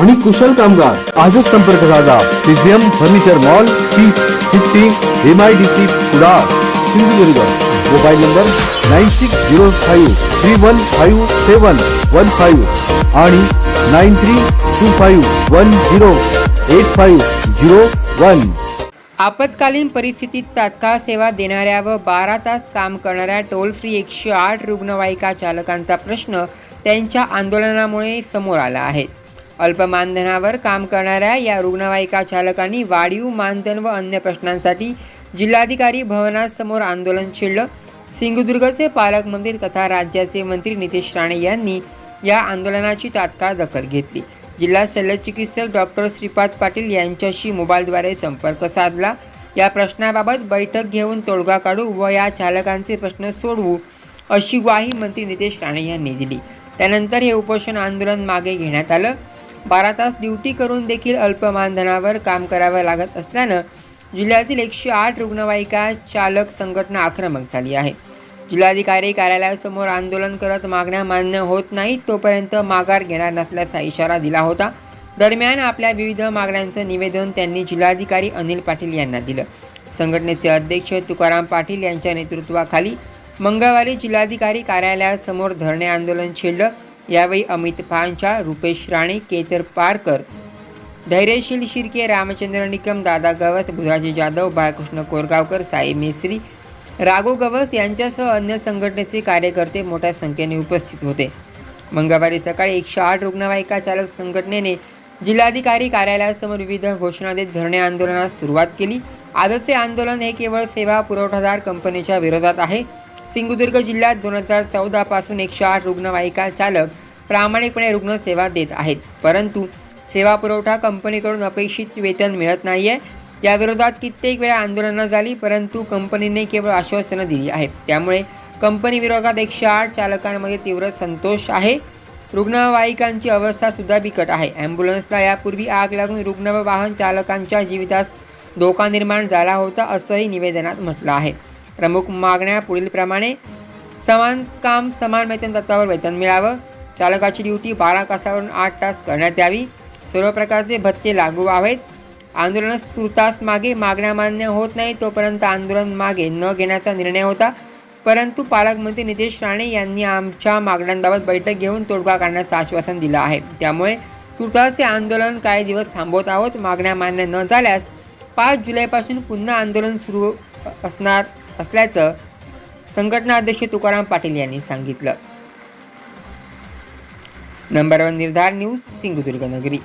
आणि कुशल कामगार. आजच संपर्क साधा. Premium furniture mall piece fifty M I D C Kudal Sindhudurg. Mobile number nine six zero five three one five seven one five आणि nine three two five one zero eight five zero one. आपत्कालीन परिस्थितीत तात्काळ सेवा देणाऱ्या व बारा तास काम करणाऱ्या टोल फ्री एकशे आठ रुग्णवाहिका चालकांचा प्रश्न त्यांच्या आंदोलनामुळे समोर आला आहे. अल्प मानधनावर काम करणाऱ्या या रुग्णवाहिका चालकांनी वाढीव मानधन व अन्य प्रश्नांसाठी जिल्हाधिकारी भवनासमोर आंदोलन छेडलं. सिंधुदुर्गचे पालकमंत्री तथा राज्याचे मंत्री नितेश राणे यांनी या आंदोलनाची तात्काळ दखल घेतली. जिल्हा शल्यचिकित्सक डॉक्टर श्रीपाद पाटील यांच्याशी मोबाईलद्वारे संपर्क साधला. या प्रश्नाबाबत बैठक घेऊन तोडगा काढू व या चालकांचे प्रश्न सोडवू अशी ग्वाही मंत्री नितेश राणे यांनी दिली. त्यानंतर हे उपोषण आंदोलन मागे घेण्यात आलं. बारा तास ड्युटी करून देखील अल्प मानधनावर काम करावं लागत असल्यानं जिल्ह्यातील एकशे आठ रुग्णवाहिका चालक संघटना आक्रमक झाली आहे. जिल्हाधिकारी कार्यालयासमोर आंदोलन करत मागण्या मान्य होत नाहीत तोपर्यंत माघार घेणार नसल्याचा इशारा दिला होता. दरम्यान आपल्या विविध मागण्यांचं निवेदन त्यांनी जिल्हाधिकारी अनिल पाटील यांना दिलं. संघटनेचे अध्यक्ष तुकाराम पाटील यांच्या नेतृत्वाखाली मंगळवारी जिल्हाधिकारी कार्यालयासमोर धरणे आंदोलन छेडलं. यावेळी अमित पांचाळ रुपेश राणे केतर पारकर धैर्यशील शिर्के रामचंद्र निकम दादा गवस बुधाजी जाधव बाळकृष्ण कोरगावकर साई मेस्त्री राघो गवस यांच्यासह अन्य संघटनेचे कार्यकर्ते मोठ्या संख्येने उपस्थित होते. मंगळवारी सकाळी एकशे आठ रुग्णवाहिका चालक संघटनेने जिल्हाधिकारी कार्यालयासमोर विविध घोषणा देत धरणे आंदोलनास सुरुवात केली. आजचे आंदोलन हे केवळ सेवा पुरवठादार कंपनीच्या विरोधात आहे. सिंधुदुर्ग जिल्ह्यात दोन हजार चौदा पासून एकशे आठ रुग्णवाहिका चालक प्रामाणिकपणे रुग्णसेवा देत आहेत. परंतु सेवा पुरवठा कंपनीकडून अपेक्षित वेतन मिळत नाही आहे याविरोधात कित्येक वेळा आंदोलनं झाली परंतु कंपनीने केवळ आश्वासनं दिली आहेत. त्यामुळे कंपनीविरोधात एकशे आठ चालकांमध्ये तीव्र संतोष आहे. रुग्णवाहिकांची अवस्था सुद्धा बिकट आहे. ॲम्ब्युलन्सला यापूर्वी आग लागून रुग्ण व वाहन चालकांच्या जीवितास धोका निर्माण झाला होता असंही निवेदनात म्हटलं आहे. प्रमुख मागण्या पुढीलप्रमाणे समान काम समान वेतन तत्वावर वेतन मिळावं चालकाची ड्युटी बारा तासावरून आठ तास करण्यात यावी सर्व प्रकारचे भत्ते लागू व्हावेत आंदोलन तुर्तास मागे मागण्या मान्य होत नाही तोपर्यंत आंदोलन मागे न घेण्याचा निर्णय होता परंतु पालकमंत्री नितेश राणे यांनी आमच्या मागण्यांबाबत बैठक घेऊन तोडगा काढण्याचं आश्वासन दिलं आहे त्यामुळे तुर्तास हे आंदोलन काही दिवस थांबवत आहोत मागण्या मान्य न झाल्यास पाच जुलैपासून पुन्हा आंदोलन सुरू असणार असल्याचं संघटना अध्यक्ष तुकाराम पाटील यांनी सांगितलं. Number one Nirdhar news Sindhudurg नगरी.